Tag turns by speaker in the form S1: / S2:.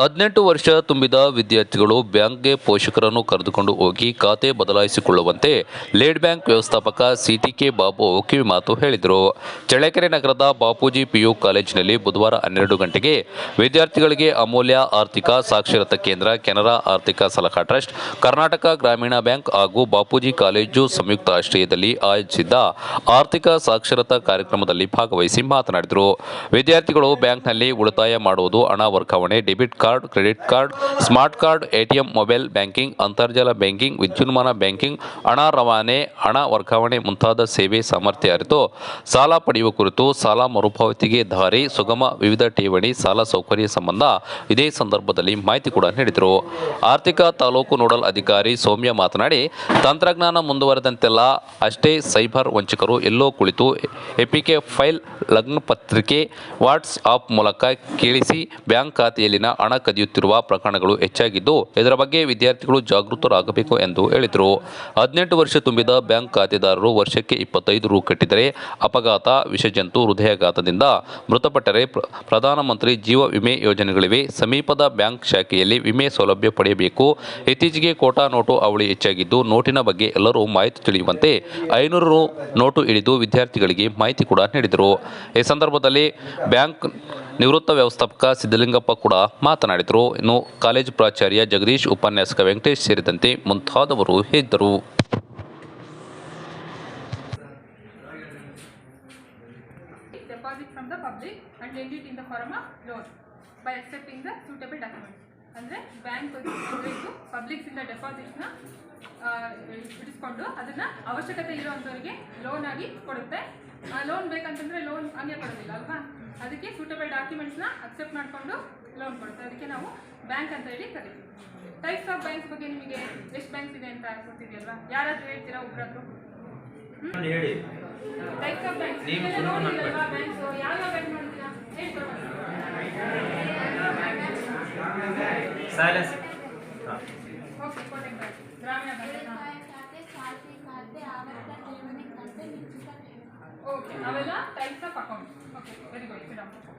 S1: ಹದಿನೆಂಟು ವರ್ಷ ತುಂಬಿದ ವಿದ್ಯಾರ್ಥಿಗಳು ಬ್ಯಾಂಕ್ಗೆ ಪೋಷಕರನ್ನು ಕರೆದುಕೊಂಡು ಹೋಗಿ ಖಾತೆ ಬದಲಾಯಿಸಿಕೊಳ್ಳುವಂತೆ ಲೇಡ್ ಬ್ಯಾಂಕ್ ವ್ಯವಸ್ಥಾಪಕ ಸಿಟಿಕೆ ಬಾಬು ಕಿವಿಮಾತು ಹೇಳಿದರು. ಚಳ್ಳಕೆರೆ ನಗರದ ಬಾಪೂಜಿ ಪಿಯು ಕಾಲೇಜಿನಲ್ಲಿ ಬುಧವಾರ ಹನ್ನೆರಡು ಗಂಟೆಗೆ ವಿದ್ಯಾರ್ಥಿಗಳಿಗೆ ಅಮೂಲ್ಯ ಆರ್ಥಿಕ ಸಾಕ್ಷರತಾ ಕೇಂದ್ರ, ಕೆನರಾ ಆರ್ಥಿಕ ಸಲಹಾ ಟ್ರಸ್ಟ್, ಕರ್ನಾಟಕ ಗ್ರಾಮೀಣ ಬ್ಯಾಂಕ್ ಹಾಗೂ ಬಾಪೂಜಿ ಕಾಲೇಜು ಸಂಯುಕ್ತ ಆಶ್ರಯದಲ್ಲಿ ಆಯೋಜಿಸಿದ್ದ ಆರ್ಥಿಕ ಸಾಕ್ಷರತಾ ಕಾರ್ಯಕ್ರಮದಲ್ಲಿ ಭಾಗವಹಿಸಿ ಮಾತನಾಡಿದರು. ವಿದ್ಯಾರ್ಥಿಗಳು ಬ್ಯಾಂಕ್ನಲ್ಲಿ ಉಳಿತಾಯ ಮಾಡುವುದು ಹಣ ವರ್ಗಾವಣೆ, debit card credit card, smart card ATM mobile banking, ಅಂತರ್ಜಾಲ ಬ್ಯಾಂಕಿಂಗ್, ವಿದ್ಯುನ್ಮಾನ ಬ್ಯಾಂಕಿಂಗ್, ಹಣ ರವಾನೆ, ಹಣ ವರ್ಗಾವಣೆ ಮುಂತಾದ ಸೇವೆ ಸಾಮರ್ಥ್ಯ ಅರಿತು ಸಾಲ ಪಡೆಯುವ ಕುರಿತು ಸಾಲ ಮರುಪಾವತಿಗೆ ದಾರಿ, ಸುಗಮ ವಿವಿಧ ಠೇವಣಿ, ಸಾಲ ಸೌಕರ್ಯ ಸಂಬಂಧ ಇದೇ ಸಂದರ್ಭದಲ್ಲಿ ಮಾಹಿತಿ ಕೂಡ ನೀಡಿದರು. ಆರ್ಥಿಕ ತಾಲೂಕು ನೋಡಲ್ ಅಧಿಕಾರಿ ಸೌಮ್ಯ ಮಾತನಾಡಿ, ತಂತ್ರಜ್ಞಾನ ಮುಂದುವರೆದಂತೆಲ್ಲ ಅಷ್ಟೇ ಸೈಬರ್ ವಂಚಕರು ಎಲ್ಲೋ ಕುಳಿತು ಎಪಿಕೆ ಫೈಲ್ ಲಗ್ನ ಪತ್ರಿಕೆ ವಾಟ್ಸ್ಆಪ್ ಮೂಲಕ ಕೇಳಿಸಿ ಬ್ಯಾಂಕ್ ಖಾತೆಯಲ್ಲಿನ ಹಣ ಕದಿಯುತ್ತಿರುವ ಪ್ರಕರಣಗಳು ಹೆಚ್ಚಾಗಿದ್ದು, ಇದರ ಬಗ್ಗೆ ವಿದ್ಯಾರ್ಥಿಗಳು ಜಾಗೃತರಾಗಬೇಕು ಎಂದು ಹೇಳಿದರು. ಹದಿನೆಂಟು ವರ್ಷ ತುಂಬಿದ ಬ್ಯಾಂಕ್ ಖಾತೆದಾರರು ವರ್ಷಕ್ಕೆ ಇಪ್ಪತ್ತೈದು ರು ಕಟ್ಟಿದರೆ ಅಪಘಾತ, ವಿಷಜಂತು, ಹೃದಯಾಘಾತದಿಂದ ಮೃತಪಟ್ಟರೆ ಪ್ರಧಾನಮಂತ್ರಿ ಜೀವ ವಿಮೆ ಯೋಜನೆಗಳಿವೆ. ಸಮೀಪದ ಬ್ಯಾಂಕ್ ಶಾಖೆಯಲ್ಲಿ ವಿಮೆ ಸೌಲಭ್ಯ ಪಡೆಯಬೇಕು. ಇತ್ತೀಚೆಗೆ ಕೋಟಾ ನೋಟು ಅವಳಿ ಹೆಚ್ಚಾಗಿದ್ದು, ನೋಟಿನ ಬಗ್ಗೆ ಎಲ್ಲರೂ ಮಾಹಿತಿ ತಿಳಿಯುವಂತೆ ಐನೂರು ರು ನೋಟು ಹಿಡಿದು ವಿದ್ಯಾರ್ಥಿಗಳಿಗೆ ಮಾಹಿತಿ ಕೂಡ ನೀಡಿದರು. ಈ ಸಂದರ್ಭದಲ್ಲಿ ಬ್ಯಾಂಕ್ ನಿವೃತ್ತ ವ್ಯವಸ್ಥಾಪಕ ಸಿದ್ದಲಿಂಗಪ್ಪ ಕೂಡ ಮಾತನಾಡಿದರು. ಇನ್ನು ಕಾಲೇಜು ಪ್ರಾಚಾರ್ಯ ಜಗದೀಶ್, ಉಪನ್ಯಾಸಕ ವೆಂಕಟೇಶ್ ಸೇರಿದಂತೆ ಮುಂತಾದವರು
S2: loan by accepting the suitable documents. ಅಂದರೆ ಬ್ಯಾಂಕ್ ಇದು ಪಬ್ಲಿಕ್ಸಿಂದ ಡೆಪಾಸಿಟ್ನ ಬಿಡಿಸ್ಕೊಂಡು ಅದನ್ನು ಅವಶ್ಯಕತೆ ಇರೋವಂಥವ್ರಿಗೆ ಲೋನ್ ಆಗಿ ಕೊಡುತ್ತೆ. ಲೋನ್ ಬೇಕಂತಂದರೆ ಲೋನ್ ಹಂಗೆ ಕೊಡೋದಿಲ್ಲ ಅಲ್ವಾ? ಅದಕ್ಕೆ ಸೂಟಬಲ್ ಡಾಕ್ಯುಮೆಂಟ್ಸ್ನ ಅಕ್ಸೆಪ್ಟ್ ಮಾಡಿಕೊಂಡು ಲೋನ್ ಕೊಡುತ್ತೆ. ಅದಕ್ಕೆ ನಾವು ಬ್ಯಾಂಕ್ ಅಂತ ಹೇಳಿ ಕರಿತೀವಿ. ಟೈಪ್ಸ್ ಆಫ್ ಬ್ಯಾಂಕ್ಸ್ ಬಗ್ಗೆ ನಿಮಗೆ ಎಷ್ಟು ಬ್ಯಾಂಕ್ಸ್ ಇದೆ ಅಂತ ಗೊತ್ತಿದೆಯಲ್ವಾ? ಯಾರಾದ್ರೂ ಹೇಳ್ತೀರಾ
S3: ಒಬ್ಬರಾದ್ರು ಹೇಳಿ.
S2: ಟೈಪ್ಸ್ ಆಫ್ ಬ್ಯಾಂಕ್ಸ್ ನೋಡಿರಲ್ವಾ ಬ್ಯಾಂಕ್ಸ್ ಯಾವ ಯಾವ ಬ್ಯಾಂಕ್ ಹೇಳ್ಕೊಡ್ಬೋದು
S3: ಸೈಲೆನ್ಸ್
S2: ಓಕೆ ಕೋಟೆಕ್ ಬ್ಯಾಂಕ್ ಗ್ರಾಮೀಣ ಬ್ಯಾಂಕ್
S4: ಉಳಿತಾಯ ಖಾತೆ ಚಾಲ್ತಿ ಖಾತೆ ಆವರ್ತ ಠೇವಣಿ ಖಾತೆ
S2: ಓಕೆ ಅವೆಲ್ಲ ಟೈಪ್ಸ್ ಆಫ್ 那就等非常不错